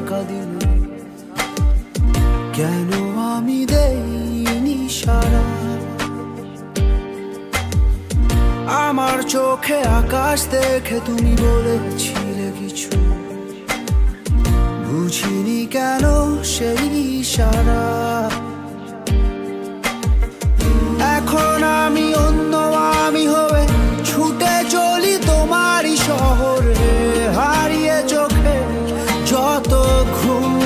টাকা দিলে কেন আমি দেইনি সারা? আমার চোখে আকাশ দেখে তুমি বলেছিলে কিছু। বুঝিনি কেন সেই সারা যত ঘুম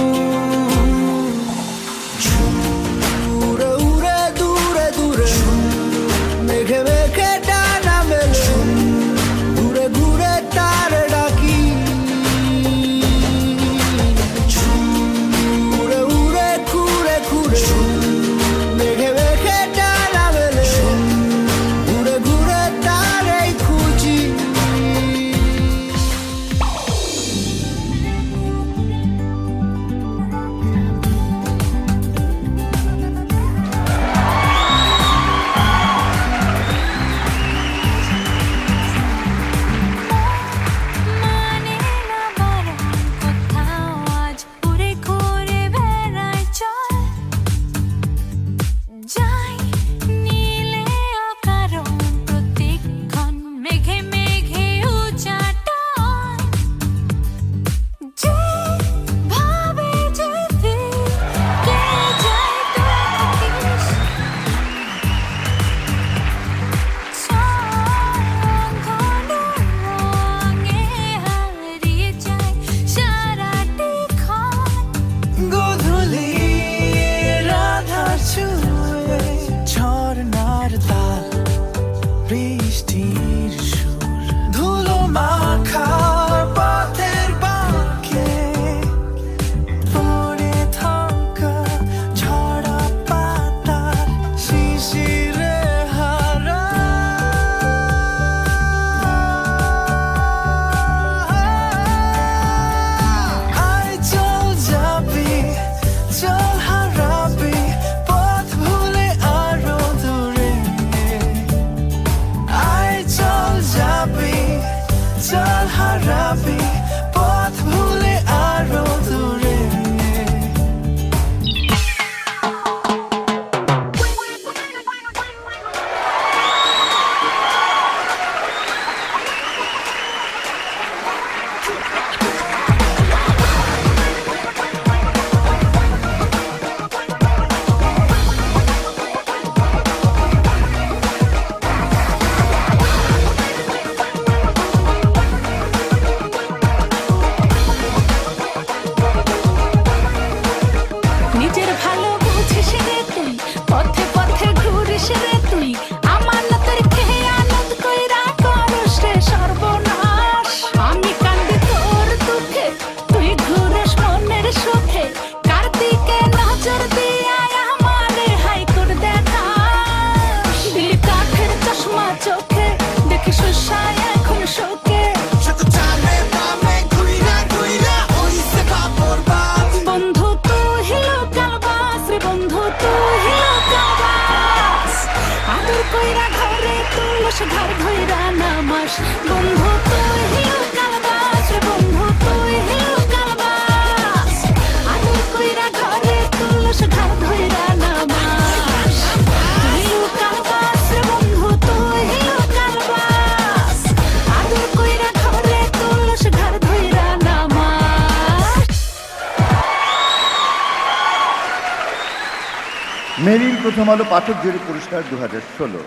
মেরিল প্রথম আলো পাঠক জুরি পুরস্কার দু হাজার ষোলো।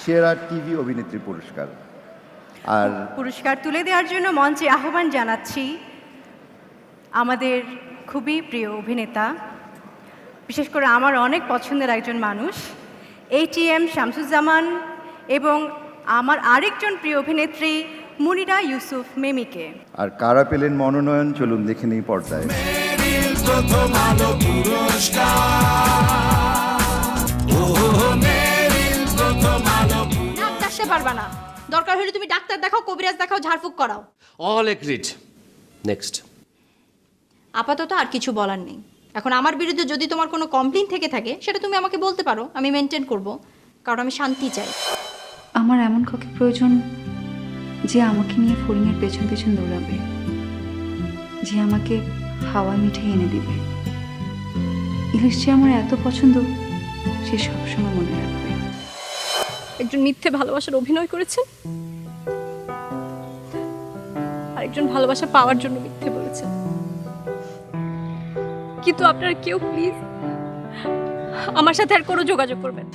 সেরা টিভি অভিনেত্রী পুরস্কার। আর পুরস্কার তুলে দেওয়ার জন্য মঞ্চে আহ্বান জানাচ্ছি আমাদের খুবই প্রিয় অভিনেতা বিশেষ করে আমার অনেক পছন্দের একজন মানুষ এইটিএম শামসুজ্জামান এবং আমার আরেকজন প্রিয় অভিনেত্রী মুনিরা ইউসুফ মেমিকে। আর কারা পেলেন মনোনয়ন চলুন দেখে নেই পর্দায়। নাক ডাকতে পারবা না। দরকার হলে তুমি ডাক্তার দেখাও কবিরাজ দেখাও ঝাড়ফুঁক করাও। অল এগ্রিড নেক্সট আপাতত আর কিছু বলার নেই। এখন আমার বিরুদ্ধে যদি তোমার কোনো কমপ্লেন থেকে থাকে সেটা তুমি আমাকে বলতে পারো। আমি মেনটেন করব কারণ আমি শান্তি চাই। আমার এমন কাউকে প্রয়োজন যে আমাকে নিয়ে ফড়িংয়ের পেছন পেছন দৌড়াবে যে আমাকে হাওয়া মিঠে এনে দিবে। ইলিশ যে আমার এত পছন্দ সে সবসময় মনে রাখবে। একজন মিথ্যে ভালোবাসার অভিনয় করেছেন? আরেকজন ভালোবাসা পাওয়ার জন্য মিথ্যে বলেছেন। কিন্তু আপনারা কেউ প্লিজ আমার সাথে আর কোনো যোগাযোগ করবেন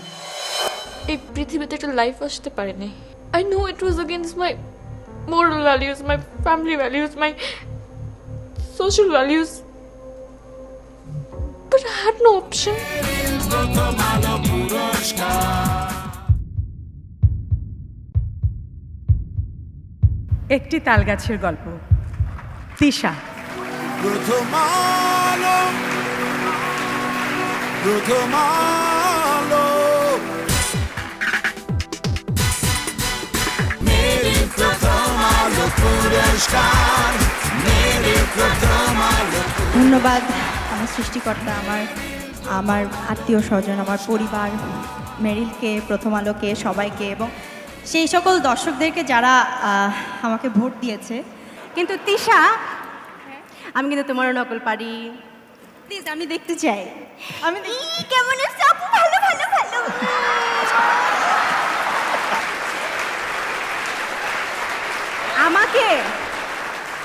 এই পৃথিবীতে একটা লাইফ আসতে পারেনি। I know it was against my moral values my family values my social values but I had no option একটি তালগাছের গল্প। তিশা। প্রথম আলো প্রথম আলো মেরি প্রথম আলো পুরস্কার মেরি প্রথম আলো ধন্যবাদ আমার সৃষ্টিকর্তা আমার আমার আত্মীয় স্বজন আমার পরিবার মেরিলকে প্রথম আলোকে সবাইকে এবং সেই সকল দর্শকদেরকে যারা আমাকে ভোট দিয়েছে। কিন্তু তিশা আমি কিন্তু তোমারও নকল পারি। প্লিজ আমি দেখতে চাই। আমি কেমন ভালো ভালো ভালো। আমাকে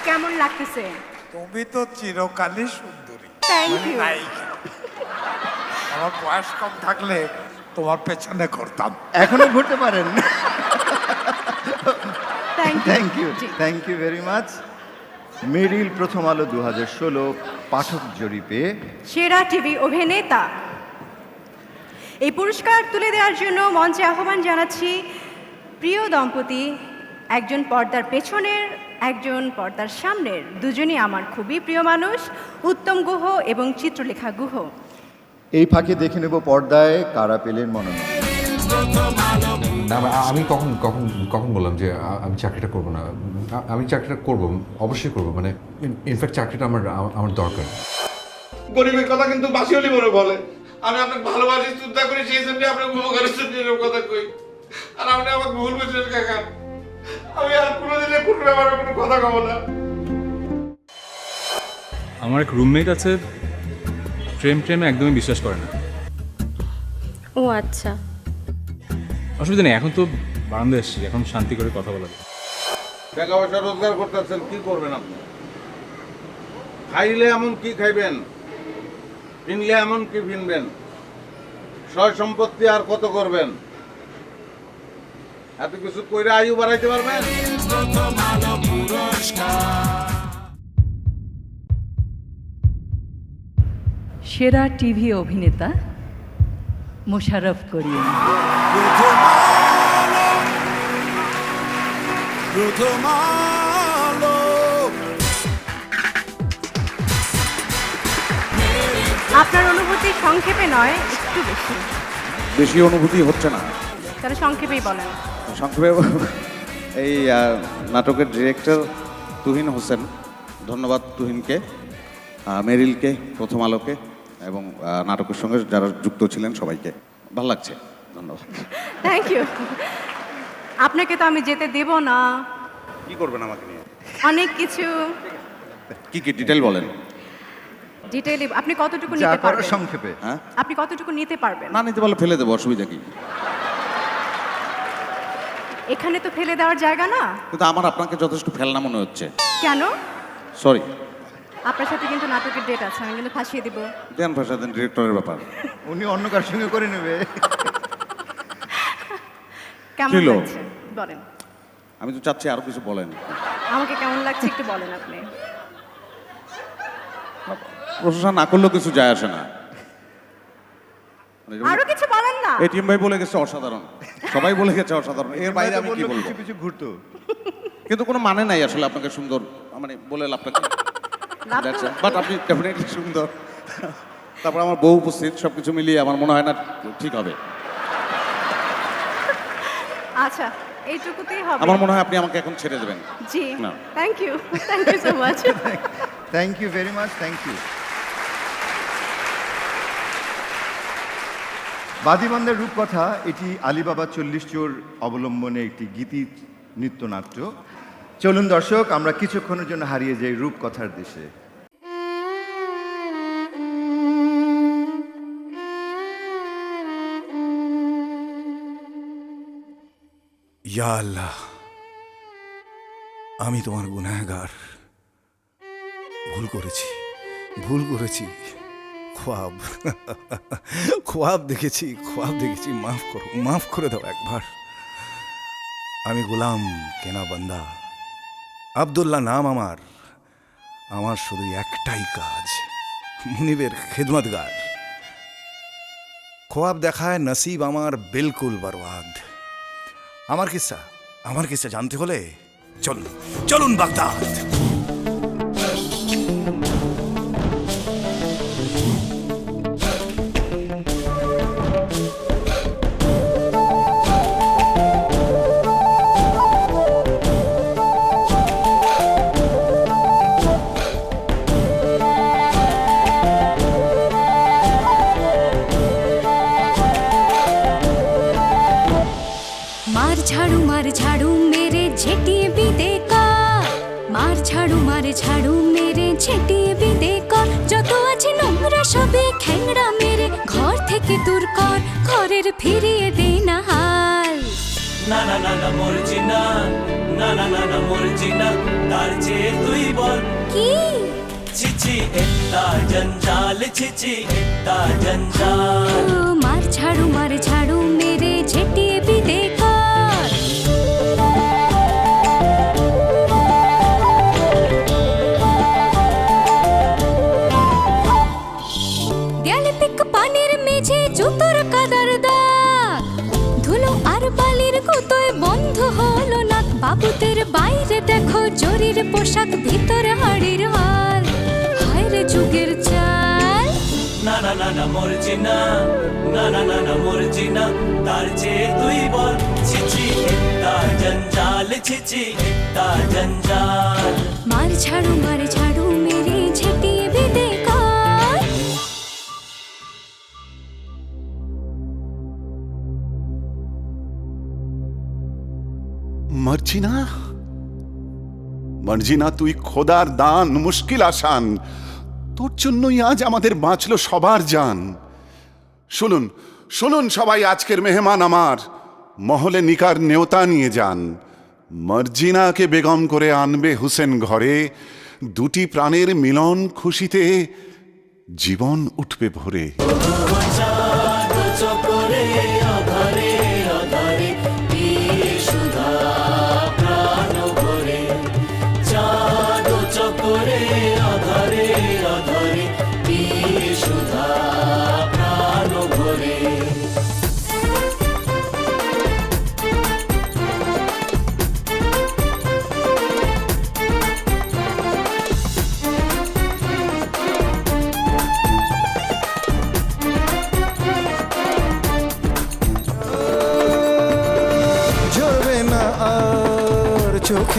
কেমন লাগতেছে? তুমি তো চিরকালই সুন্দরী। থ্যাংক মানে ইউ। আমার বয়স কম থাকলে তোমার পেছনে করতাম এখনও ঘুরতে পারেন। Thank thank you ji. Thank you very much Meril Prothom Alo দু হাজার ষোলো পাঠক জরিপে। সেরা টিভি অভিনেতা। এই পুরস্কার তুলে দেওয়ার জন্য মঞ্চে আহ্বান জানাচ্ছি প্রিয় দম্পতি একজন পর্দার পেছনের একজন পর্দার সামনের। দুজনই আমার খুবই প্রিয় মানুষ উত্তম গুহ এবং চিত্রলেখা গুহ। এই ফাঁকে দেখে নেব পর্দায় কারা পেলেন মনোনয়ন। না আমি- কখন কখন কখন বললাম যে আমি চাকরিটা করব না। আমি চাকরিটা করব অবশ্যই করব। মানে ইনফ্যাক্ট চাকরিটা আমার আমার- আমার দরকার। গরিবের কথা কিন্তু বাসি হলি বলে বলে। আমি আপনাকে ভালোবাসি শ্রদ্ধা করি সেই জন্য আপনাকে উপকারের জন্য এরকম কথা কই। আর আপনি আমাকে ভুল বুঝলেন কাকা আমি আর কোনোদিনে কোনো ব্যাপারে কোনো কথা কব না। আমার এক রুমমেট আছে প্রেম প্রেমে একদমই বিশ্বাস করে না। ও আচ্ছা। অসুবিধা নেই এখন তো বারান্দা এসছি এখন শান্তি করে কথা বলা যায়। টাকা পয়সা রোজগার করতেছেন কি করবেন আপনি? খাইলে এমন কি খাইবেন? কিনলে এমন কি কিনবেন? সয় সম্পত্তি আর কত করবেন? এত কিছু কইরা আয়ু বাড়াইতে পারবেন? সেরা টিভি অভিনেতা করিম। প্রথম প্রথম আলো আপনার অনুভূতি সংক্ষেপে নয় একটু বেশি। বেশি অনুভূতি হচ্ছে না। তাহলে সংক্ষেপেই বলেন। সংক্ষেপে এই নাটকের ডিরেক্টর তুহিন হোসেন ধন্যবাদ তুহিনকে মেরিলকে প্রথম আলোকে। এবং নাটকের সঙ্গে যারা যুক্ত ছিলেন সবাইকে। ভালো লাগছে। ধন্যবাদ। থ্যাংক ইউ আপনাকে তো আমি যেতে দেব না। কি করবেন আমাকে নিয়ে? অনেক কিছু। কি কি ডিটেল বলেন? ডিটেইলি আপনি কতটুকু যা নিতে করার পারবেন? সংক্ষেপে। হ্যাঁ? আপনি কতটুকু নিতে পারবেন? না নিতে পারলে ফেলে দেবো অসুবিধা কি? এখানে তো ফেলে দেওয়ার জায়গা না। কিন্তু আমার আপনাকে যথেষ্ট ফেলনা মনে হচ্ছে। কেন? সরি আপনার সাথে কিন্তু নাটকের ডেট আছে আমি কিন্তু ফাঁসিয়ে দিব। দেন দেন ডিরেক্টরের ব্যাপার। উনি অন্য কার সঙ্গে করে নেবে? কেমন ছিল? লাগছে? বলেন। আমি তো চাচ্ছি আরও কিছু বলেন। আমাকে কেমন লাগছে একটু বলেন আপনি। প্রশংসা না করলেও কিছু যায় আসে না। আরও কিছু বলেন না। এটিএম ভাই বলে গেছে অসাধারণ। সবাই বলে গেছে অসাধারণ। এর বাইরে আমি কি বলব? কিছু কিছু ঘুরতো। কিন্তু কোনো মানে নাই আসলে আপনাকে সুন্দর মানে বলে লাভটা কি বাট আপনি ডেফিনেটলি সুন্দর। তারপর আমার বউ উপস্থিত সব কিছু মিলিয়ে আমার মনে হয় না ঠিক হবে। আচ্ছা এইটুকুতেই হবে। আমার মনে হয় আপনি আমাকে এখন ছেড়ে দেবেন। জি thank you thank you so much thank you very much thank you বাদিবান্ধার রূপকথা এটি আলিবাবা চল্লিশ চোর অবলম্বনে একটি গীতি নৃত্যনাট্য চলুন দর্শক, আমরা কিছুক্ষণের জন্য হারিয়ে যাই রূপকথার দেশে। ইয়া আল্লাহ, আমি তোমার গুনাহগার। ভুল করেছি ভুল করেছি। খোয়াব খোয়াব দেখেছি খোয়াব দেখেছি। মাফ করো, মাফ করে দাও একবার। আমি গোলাম, কেনা বান্দা। আবদুল্লাহ নাম আমার। আমার শুধু একটাই কাজ, মুনিবের খেদমতগার। খোয়াব দেখায় নসিব আমার বিলকুল বরবাদ। আমার কিসা? আমার কিসা জানতে হলে? চলুন চলুন বাগদাদ। ঝাড়ু মার ঝাড়ু মেরে ঝেঁটিয়ে বিদে কর। মার ঝাড়ু মার ঝাড়ু মেরে ঝেঁটিয়ে বিদে কর। যত আছে নোংরা সবে খ্যাংড়া মেরে ঘর থেকে দূর কর ঘরের ফিরিয়ে দে না হাল। না না না না মরছি না। না না না না মরছি না। তার চেয়ে তুই বল। কি? ছিছি একটা জঞ্জাল ছিছি একটা জঞ্জাল। মার ঝাড়ু মার ঝাড়ু মেরে ঝেঁটিয়ে বিদে জুতোর কাদার দাগ। ধুলো আর বালির গুতোয় বন্ধ হলো না বাবুদের বাইরে দেখো জরির পোশাক ভিতরে হাড়ির হাল হায় রে যুগের চাল। না না না না মরছি না। না না না না মরছি না। তার চেয়ে তুই বল ছিছি একটা জঞ্জাল ছিছি একটা জঞ্জাল। মার ঝাড়ু মার ঝাড়ু মেরে ঝেঁটিয়ে মর্জিনা মর্জিনা তুই খোদার দান, মুশকিল আসান। তোর জন্যই আজ আমাদের বাঁচলো সবার জান। শুনুন শুনুন সবাই আজকের মেহমান আমার। মহলে নিকার নেওতা নিয়ে যান। মার্জিনাকে বেগম করে আনবে হুসেন ঘরে। দুটি প্রাণের মিলন খুশিতে জীবন উঠবে ভরে।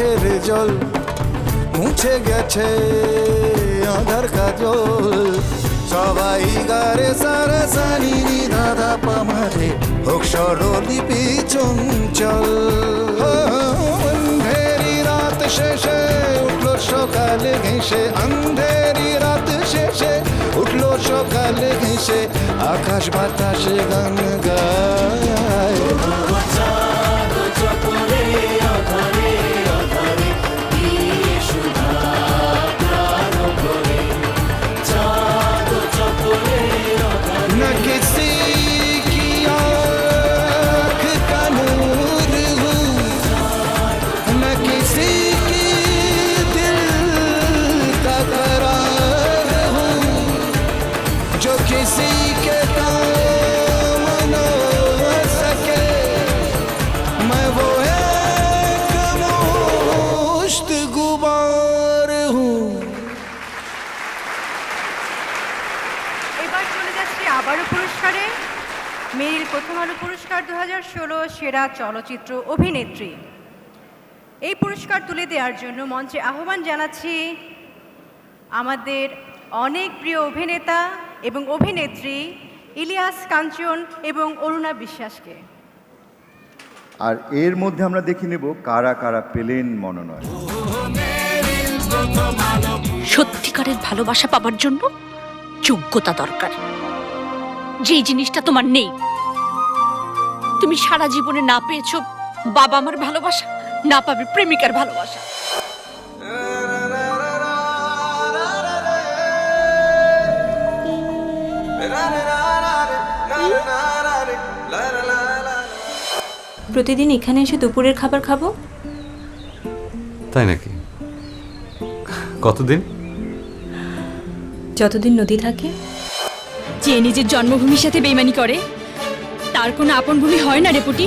চোখের জল, মুছে গেছে আধার কাজল সবাই গারে সারে সানি দাদা পামারে, হোক স্বরলিপি চঞ্চল। অন্ধেরি রাত শেষে উঠল সকালে ঘেঁষে, অন্ধেরি রাত শেষে উঠল সকালে ঘেঁষে, আকাশ বাতাসে গান গায়। চলচ্চিত্র অভিনেত্রী। এই পুরস্কার তুলে দেওয়ার জন্য মঞ্চে আহ্বান জানাচ্ছি আমাদের অনেক প্রিয় অভিনেতা এবং অভিনেত্রী ইলিয়াস কাঞ্চন এবং অরুণা বিশ্বাসকে। আর এর মধ্যে আমরা দেখে নেব কারা কারা পেলেন মনোনয়ন। সত্যিকারের ভালোবাসা পাবার জন্য যোগ্যতা দরকার। যে জিনিসটা তোমার নেই তুমি সারা জীবনে না পেয়েছ বাবা আমার ভালোবাসা না পাবে প্রেমিকার ভালোবাসা। প্রতিদিন এখানে এসে দুপুরের খাবার খাব? তাই নাকি? কতদিন? যতদিন নদী থাকে। যে নিজের জন্মভূমির সাথে বেইমানি করে তার কোনো আপন ভূমি হয় না ডেপুটি।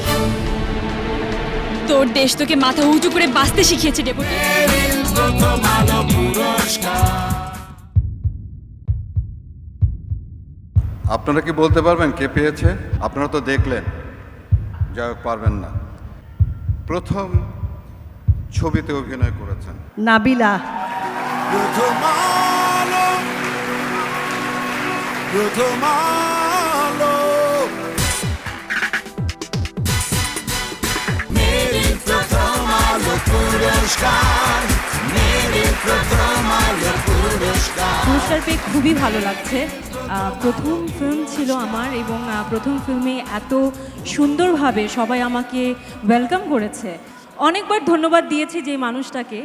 তোর দেশ তোকে মাথা উঁচু করে বাঁচতে শিখিয়েছে ডেপুটি। আপনারা কি বলতে পারবেন কে পেয়েছে? আপনারা তো দেখলেন। যা হোক পারবেন না। প্রথম ছবিতে অভিনয় করেছেন। নাবিলা। প্রথম আলো প্রথম আলো। পুরস্কার পেয়ে খুবই ভালো লাগছে। প্রথম ফিল্ম ছিল আমার এবং প্রথম ফিল্মে এত সুন্দরভাবে সবাই আমাকে ওয়েলকাম করেছে। অনেকবার ধন্যবাদ দিয়েছি যে মানুষটাকে।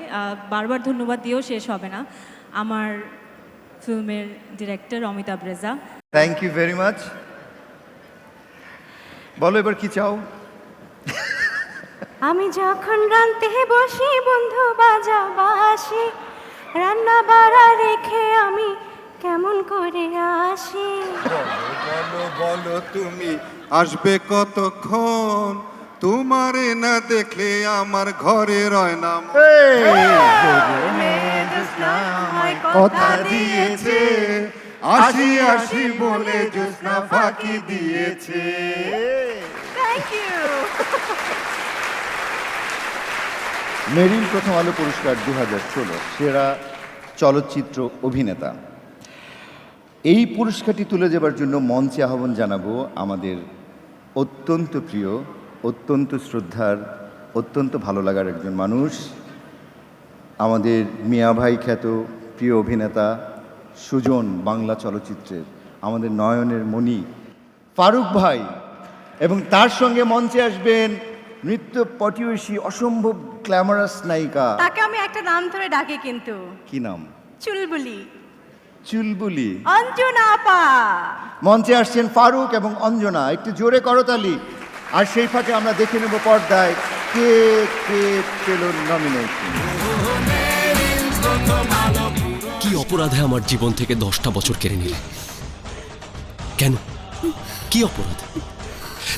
বারবার ধন্যবাদ দিয়েও শেষ হবে না। আমার ফিল্মের director Amitabh Reza. Thank you very much বলো এবার কি চাও? আমি যখন রানতে বসি বন্ধু বাজা বাসি রান্না বাড়া রেখে আমি কেমন করে আসি? বলো বলো তুমি আসবে কতক্ষণ? তোমারে না দেখলে আমার ঘরে রয় না কথা দিয়েছে আসি আসি বলে জ্যোৎস্না ফাঁকি দিয়েছে। থ্যাংক ইউ মেরিল প্রথম আলো পুরস্কার দু হাজার ষোলো, সেরা চলচ্চিত্র অভিনেতা। এই পুরস্কারটি তুলে দেবার জন্য মঞ্চে আহ্বান জানাব আমাদের অত্যন্ত প্রিয়, অত্যন্ত শ্রদ্ধার, অত্যন্ত ভালো লাগার একজন মানুষ, আমাদের মিয়া ভাই খ্যাত প্রিয় অভিনেতা সুজন বাংলা চলচ্চিত্রের, আমাদের নয়নের মণি ফারুক ভাই। এবং তার সঙ্গে মঞ্চে আসবেন নৃত্য পটিয়সী অসম্ভব গ্ল্যামারাস নায়িকা। তাকে আমি একটা নাম ধরে ডাকি কিন্তু। কি নাম? চুলবুলি। চুলবুলি। অঞ্জনা আপা। মঞ্চে আসছেন ফারুক এবং অঞ্জনা। একটু জোরে করতালি আর সেই ফাঁকে আমরা দেখে নেব পর্দায় কে কে পেল নমিনেশন কি অপরাধে আমার জীবন থেকে দশটা বছর কেড়ে নিলে? কেন? কি অপরাধ?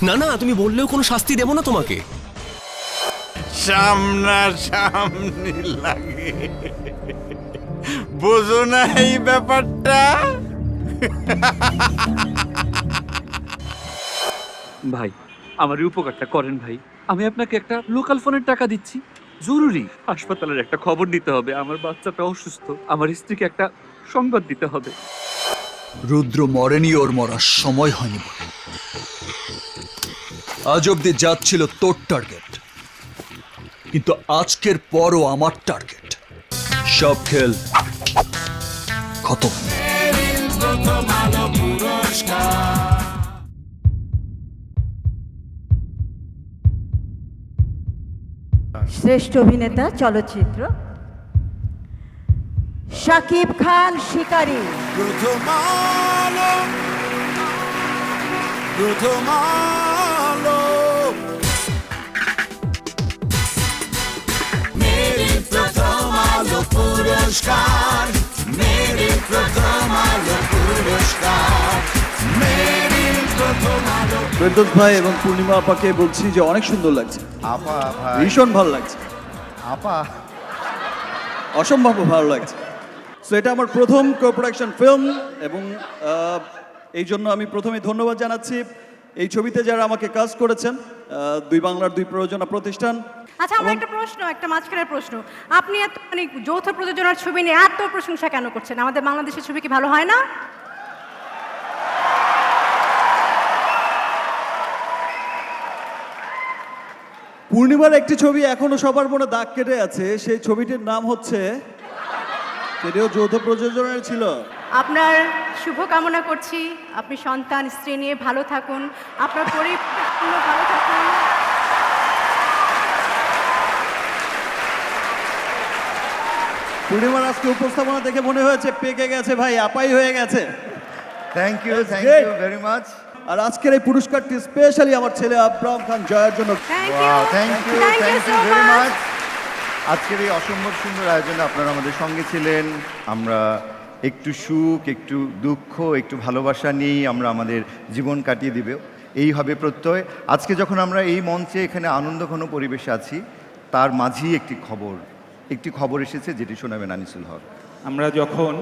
না না তুমি বললেও কোনো শাস্তি দেব না তোমাকে। সামনা সামনি লাগে। বোঝো না এই ব্যাপারটা? ভাই আমার এই উপকারটা করেন ভাই। আমি আপনাকে একটা লোকাল ফোনের টাকা দিচ্ছি। জরুরি। হাসপাতালের একটা খবর দিতে হবে। আমার বাচ্চাটা অসুস্থ। আমার স্ত্রীকে একটা সংবাদ দিতে হবে। রুদ্র মরেনি ওর মরার সময় হয়নি বলে আজ অব্দি যাচ্ছিল তোর টার্গেট কিন্তু আজকের পরও আমার টার্গেট সব খেল খতম। পুরস্কার শ্রেষ্ঠ অভিনেতা চলচ্চিত্র। শাকিব খান শিকারী। প্রথম আলো। প্রথম আলো। পুরস্কার মেরি প্রথম আলো পুরস্কার মেরি প্রথম আলো ফেরদৌস ভাই এবং পূর্ণিমা আপাকে বলছি যে অনেক সুন্দর লাগছে। আপা ভাই। ভীষণ ভালো লাগছে। আপা। অসম্ভব ভালো লাগছে। সো এটা আমার প্রথম কো প্রোডাকশন ফিল্ম এবং আহ, এই জন্য আমি প্রথমে ধন্যবাদ জানাচ্ছি। এই ছবিতে যারা আমাকে কাজ করেছেন দুই বাংলার দুই প্রযোজনা প্রতিষ্ঠান আচ্ছা আমার একটা প্রশ্ন একটা মাঝখানের প্রশ্ন। আপনি এত মানে যৌথ প্রযোজনার ছবি নিয়ে এত প্রশংসা কেন করছেন? আমাদের বাংলাদেশের ছবি কি ভালো হয় না? পূর্ণিমার একটি ছবি এখনও সবার মনে দাগ কেটে আছে। সেই ছবিটির নাম হচ্ছে সেটিও যৌথ প্রযোজনায় ছিল। আপনার শুভকামনা করছি। আপনি সন্তান স্ত্রী নিয়ে ভালো থাকুন। আপনার পরিবার ভালো থাকুন। পূর্ণিমার আজকে উপস্থাপনা দেখে মনে হয়েছে পেকে গেছে ভাই আপাই হয়ে গেছে। Thank you thank you very much আর আজকের এই পুরস্কারটি স্পেশালি আমার ছেলে আব্রাম খান জয়ের জন্য thank you thank you very much আজকের এই অসম্ভব সুন্দর আয়োজনে আপনারা আমাদের সঙ্গে ছিলেন। আমরা একটু সুখ, একটু দুঃখ, একটু ভালোবাসা নিয়েই আমরা আমাদের জীবন কাটিয়ে দিবে। এই হবে প্রত্যয়। আজকে যখন আমরা এই মঞ্চে এখানে আনন্দঘন পরিবেশে আছি, তার মাঝেই একটি খবর। একটি খবর এসেছে যেটি শোনাবেন আনিসুল হক। আমরা যখন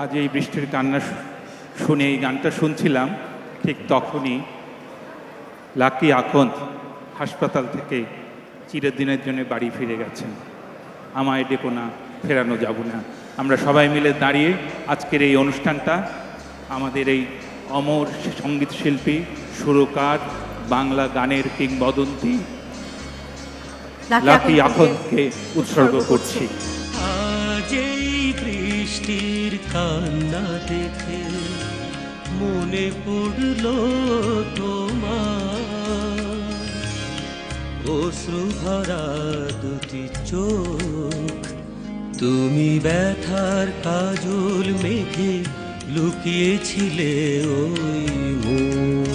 আজ এই বৃষ্টির কান্না শুনে এই গানটা শুনছিলাম, ঠিক তখনই লাকি আকন্দ হাসপাতাল থেকে চিরদিনের জন্য বাড়ি ফিরে গেছেন। আমায় ডেকো না, ফেরানো যাব না। আমরা সবাই মিলে দাঁড়িয়ে আজকের এই অনুষ্ঠানটা আমাদের এই অমর সংগীত শিল্পী সুরকার বাংলা গানের কিংবদন্তি লাকি আকন্দকে উৎসর্গ করছি। আজ এই বৃষ্টির কান্না দেখে মনে পড়ল তোমার। অশ্রু ভরা দুটি চোখ তুমি ব্যথার কাজল মেঘে লুকিয়েছিলে ওই মুখ